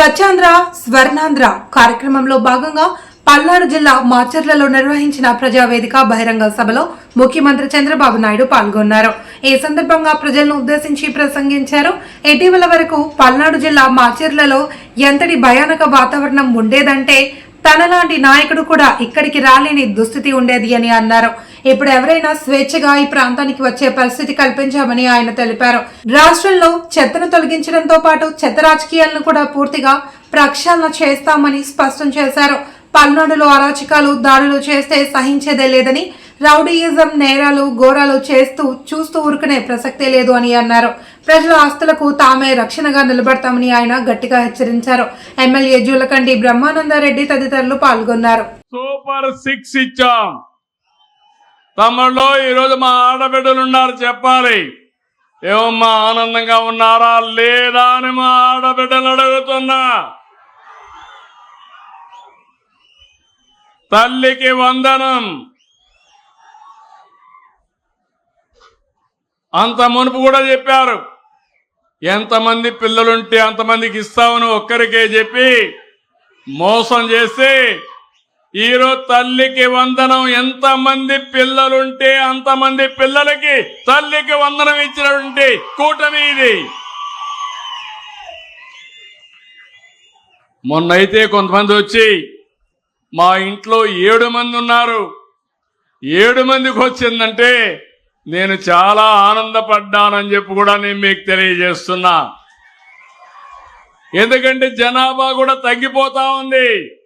స్వచ్ఛాంధ్ర స్వర్ణాంధ్ర కార్యక్రమంలో భాగంగా పల్నాడు జిల్లా మాచర్లలో నిర్వహించిన ప్రజావేదిక బహిరంగ సభలో ముఖ్యమంత్రి చంద్రబాబు నాయుడు పాల్గొన్నారు. ఈ సందర్భంగా ప్రజలను ఉద్దేశించి ప్రసంగించారు. ఇటీవల వరకు పల్నాడు జిల్లా మాచర్లలో ఎంతటి భయానక వాతావరణం ఉండేదంటే తనలాంటి నాయకుడు కూడా ఇక్కడికి రాలేని దుస్థితి ఉండేది అని అన్నారు. ఇప్పుడు ఎవరైనా స్వేచ్ఛగా ఈ ప్రాంతానికి వచ్చే పరిస్థితి కల్పించామని ఆయన తెలిపారు. రాష్ట్రంలో చెత్తను తొలగించడంతో పాటు చెత్త రాజకీయాలను కూడా పూర్తిగా ప్రక్షాళన చేస్తామని స్పష్టం చేశారు. పల్నాడులో అరాచకాలు దాడులు చేస్తే సహించేదే లేదని రౌడీయిజం నేరాలు ఘోరాలు చేస్తూ చూస్తూ ఊరుకునే ప్రసక్తే లేదు అని అన్నారు. ప్రజల ఆస్తులకు తామే రక్షణగా నిలబడతామని ఆయన గట్టిగా హెచ్చరించారు. ఎమ్మెల్యే జూలకండి బ్రహ్మానందరెడ్డి తదితరులు పాల్గొన్నారు. సూపర్ సిక్స్ ఇచ్చాం. తమ్ముళ్ళు ఈరోజు మా ఆడబిడ్డలు ఉన్నారు చెప్పాలి. ఏమమ్మా ఆనందంగా ఉన్నారా? లేదా అని మా ఆడబిడ్డలు అడుగుతున్నా. తల్లికి వందనం. అంత మునుపు కూడా చెప్పారు. ఎంతమంది పిల్లలుంటే అంతమందికి ఇస్తామని ఒక్కరికే చెప్పి మోసం చేసి ఈరోజు తల్లికి వందనం ఎంతమంది పిల్లలుంటే అంతమంది పిల్లలకి తల్లికి వందనం ఇచ్చినటువంటి కూటమి ఇది. మొన్నైతే కొంతమంది వచ్చి మా ఇంట్లో ఏడు మంది ఉన్నారు. ఏడు మందికి వచ్చిందంటే నేను చాలా ఆనందపడ్డానని చెప్పి కూడా నేను మీకు తెలియజేస్తున్నా. ఎందుకంటే జనాభా కూడా తగ్గిపోతా ఉంది.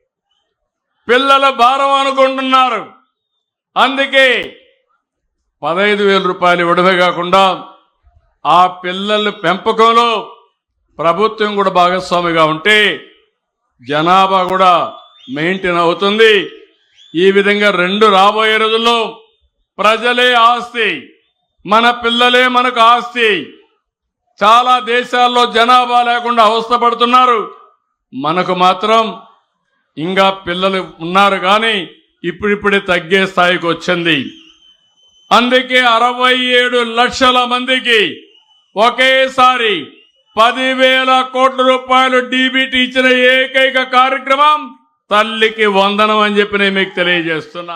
పిల్లల భారం అనుకుంటున్నారు. అందుకే పదహైదు వేల రూపాయలు ఇవ్వడమే కాకుండా ఆ పిల్లల పెంపకంలో ప్రభుత్వం కూడా భాగస్వామిగా ఉంటే జనాభా కూడా మెయింటైన్ అవుతుంది. ఈ విధంగా రెండు రాబోయే రోజుల్లో ప్రజలే ఆస్తి మన పిల్లలే మనకు ఆస్తి. చాలా దేశాల్లో జనాభా లేకుండా అవస్థపడుతున్నారు. మనకు మాత్రం ఇంకా పిల్లలు ఉన్నారు కానీ ఇప్పుడిప్పుడే తగ్గే స్థాయికి వచ్చింది. అందుకే అరవై ఏడు లక్షల మందికి ఒకేసారి పదివేల కోట్ల రూపాయలు డీబీటీ ఇచ్చిన ఏకైక కార్యక్రమం తల్లికి వందనం అని చెప్పి నేను మీకు తెలియజేస్తున్నా.